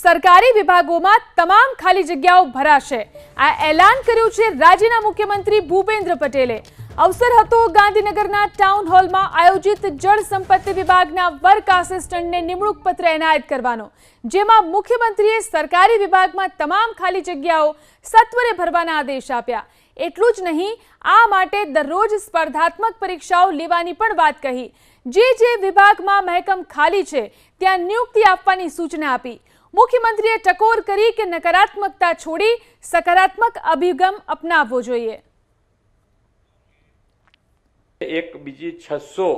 સરકારી વિભાગોમાં તમામ ખાલી જગ્યાઓ ભરાશે. આ એલાન કર્યું છે રાજ્યના મુખ્યમંત્રી ભૂપેન્દ્ર પટેલે. અવસર હતો ગાંધીનગરના ટાઉન હોલમાં આયોજિત જળ સંપત્તિ વિભાગના વર્ક આસિસ્ટન્ટને નિમણૂક પત્ર એનાયત કરવાનો, જેમાં મુખ્યમંત્રીએ સરકારી વિભાગમાં તમામ ખાલી જગ્યાઓ સત્વરે ભરવાના આદેશ આપ્યા. એટલું જ નહીં, આ માટે દરરોજ સ્પર્ધાત્મક પરીક્ષાઓ લેવાની પણ વાત કહી. જે જે વિભાગમાં મહેકમ ખાલી છે, ત્યાં નિયુક્તિ આપવાની સૂચના આપી. મુખ્યમંત્રીએ ટકોર કરી કે નકારાત્મકતા છોડી સકારાત્મક અભિગમ અપનાવવો જોઈએ. એક બીજી છસો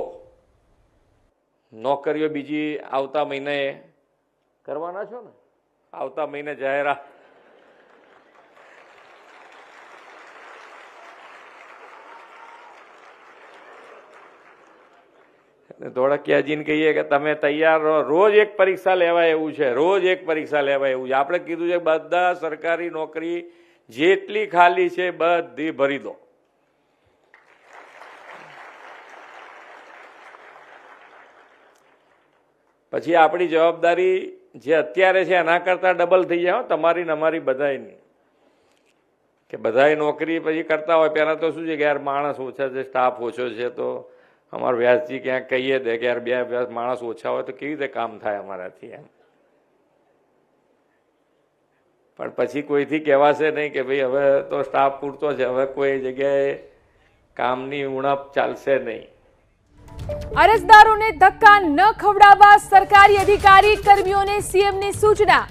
નોકરીઓ બીજી આવતા મહિને કરવાના છો ને? આવતા મહિને જાહેરાત ધોળકિયાજીને કહીએ કે તમે તૈયાર રહો. રોજ એક પરીક્ષા લેવાય એવું છે. રોજ એક પરીક્ષા લેવાય એવું છે. આપણે કીધું છે બધા સરકારી નોકરી જેટલી ખાલી છે બધી ભરી દો. પછી આપણી જવાબદારી જે અત્યારે છે એના કરતાં ડબલ થઈ જાય. તમારી ને અમારી બધાની કે બધાય નોકરી પછી કરતા હોય. પહેલાં તો શું છે કે યાર માણસ ઓછા છે સ્ટાફ ઓછો છે, તો અમારા વ્યાસજી ક્યાંક કહીએ દે કે યાર બે વ્યાસ માણસ ઓછા હોય તો કેવી રીતે કામ થાય અમારાથી એમ. પણ પછી કોઈથી કહેવાશે નહીં કે ભાઈ હવે તો સ્ટાફ પૂરતો છે, હવે કોઈ જગ્યાએ કામની ઉણપ ચાલશે નહીં. અરજદારોને ધક્કા ન ખવડાવવા સરકારી અધિકારી કર્મીઓને સીએમની સૂચના.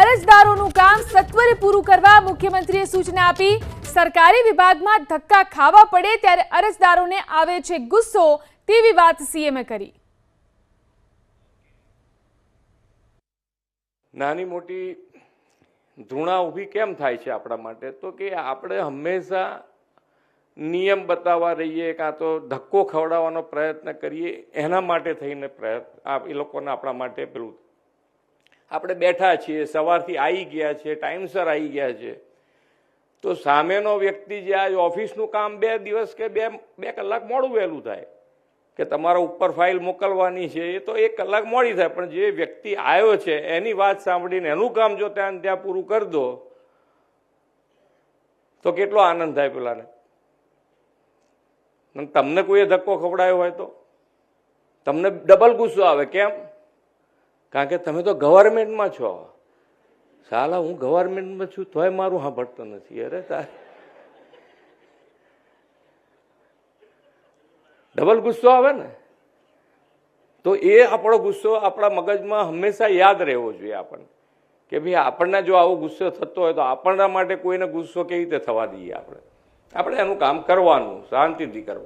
અરજદારોનું કામ સત્વરે પૂરું કરવા મુખ્યમંત્રીએ સૂચના આપી. સરકારી વિભાગમાં ધક્કા ખાવા પડે ત્યારે અરજદારોને આવે છે ગુસ્સો. તેવી વાત સીએમએ કરી. નાની મોટી ધૂણા ઊભી કેમ થાય છે આપણા માટે? તો કે આપણે હંમેશા નિયમ બતાવવા રહીએ, કાં તો ધક્કો ખવડાવવાનો પ્રયત્ન કરીએ, એના માટે થઈને પ્રયત્ન એ લોકોને આપણા માટે પેલું. આપણે બેઠા છીએ, સવારથી આવી ગયા છે, ટાઈમસર આવી ગયા છે. તો સામેનો વ્યક્તિ જે આ ઓફિસનું કામ બે દિવસ કે બે બે કલાક મોડું વહેલું થાય. કે તમારા ઉપર ફાઇલ મોકલવાની છે, એ તો એક કલાક મોડી થાય, પણ જે વ્યક્તિ આવ્યો છે, એની વાત સાંભળીને એનું કામ જો ત્યાં ત્યાં પૂરું કરી દો, તો કેટલો આનંદ થાય પેલાને. તમને કોઈએ ધક્કો ખવડાયો હોય તો? તમને ડબલ ગુસ્સો આવે, કેમ? કારણ કે તમે તો ગવર્મેન્ટમાં છો. સાલા, હું ગવર્મેન્ટમાં છું, તોય મારું સાંભળતો નથી. અરે તાર. ડબલ ગુસ્સો આવે ને, તો એ આપણો ગુસ્સો આપણા મગજમાં હંમેશા યાદ રહેવો જોઈએ આપણને, કે ભાઈ આપણને જો આવો ગુસ્સો થતો હોય તો આપણના માટે કોઈને ગુસ્સો કેવી રીતે થવા દઈએ આપણે? આપણે એનું કામ કરવાનું, શાંતિથી કરવાનું.